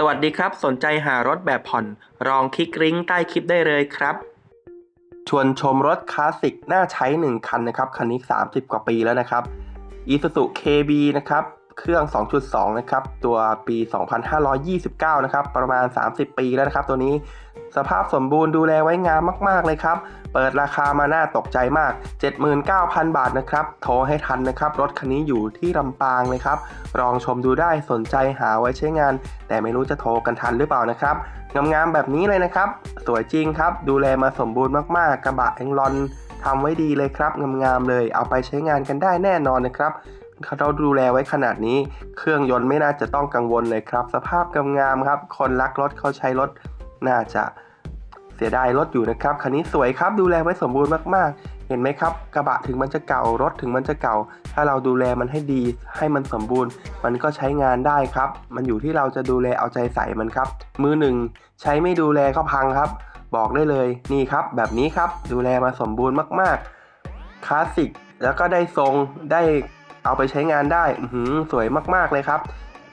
สวัสดีครับ สนใจหารถแบบผ่อนลองคลิกลิงก์ใต้คลิปได้เลยครับ ชวนชมรถคลาสสิกน่าใช้ 1 คันนะครับ คันนี้ 30 กว่าปีแล้วนะครับ Isuzu KB นะครับ เครื่อง 2.2 นะครับ ตัวปี 2529 นะครับ ประมาณ 30 ปีแล้วนะครับ ตัวนี้ สภาพสมบูรณ์ดูแลไว้งามมาก ๆ เลยครับ เปิดราคามาน่าตกใจมาก 79,000 บาทนะครับ โทรให้ทันนะครับ รถคันนี้อยู่ที่ลำปางเลยครับ ลองชมดูได้สนใจหาไว้ใช้งาน แต่ไม่รู้จะโทรกันทันหรือเปล่านะครับ งามๆแบบนี้เลยนะครับ สวยจริงครับ ดูแลมาสมบูรณ์มาก ๆ กระบะเองลอนทำไว้ดีเลยครับ งามๆเลย เอาไปใช้งานกันได้แน่นอนนะครับเขาดูแลไว้ขนาดนี้ เครื่องยนต์ไม่น่าจะต้องกังวลเลยครับ สภาพงามๆครับ คนรักรถเขาใช้รถ น่าจะเสียดายรถอยู่นะครับคันนี้สวยครับดูแลไว้สมบูรณ์มากๆ เห็นไหมครับ กระบะถึงมันจะเก่ารถถึงมันจะเก่า ถ้าเราดูแลมันให้ดีให้มันสมบูรณ์ มันก็ใช้งานได้ครับ มันอยู่ที่เราจะดูแลเอาใจใส่มันครับ มือหนึ่งใช้ไม่ดูแลก็พังครับ บอกได้เลยนี่ครับ แบบนี้ครับดูแลมาสมบูรณ์มากๆคลาสสิกแล้วก็ได้ทรงได้เอาไปใช้งานได้หือสวยมากๆเลยครับ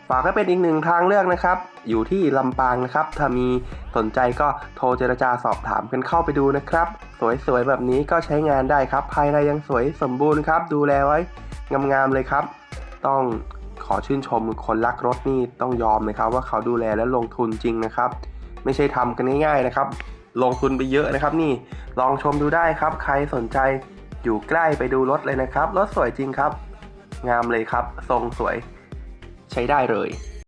ฝากให้เป็นอีกหนึ่งทางเลือกนะครับ อยู่ที่ลำปางนะครับ ถ้ามีสนใจก็โทรเจรจาสอบถามกันเข้าไปดูนะครับ สวยๆแบบนี้ก็ใช้งานได้ครับ ภายในยังสวยสมบูรณ์ครับ ดูแลไว้งามๆเลยครับ ต้องขอชื่นชมคนรักรถนี่ต้องยอมเลยครับ ว่าเขาดูแลและลงทุนจริงนะครับ ไม่ใช่ทำกันง่ายๆนะครับ ลงทุนไปเยอะนะครับ นี่ลองชมดูได้ครับ ใครสนใจอยู่ใกล้ไปดูรถเลยนะครับรถสวยจริงครับ งามเลยครับ ทรงสวย ใช้ได้เลย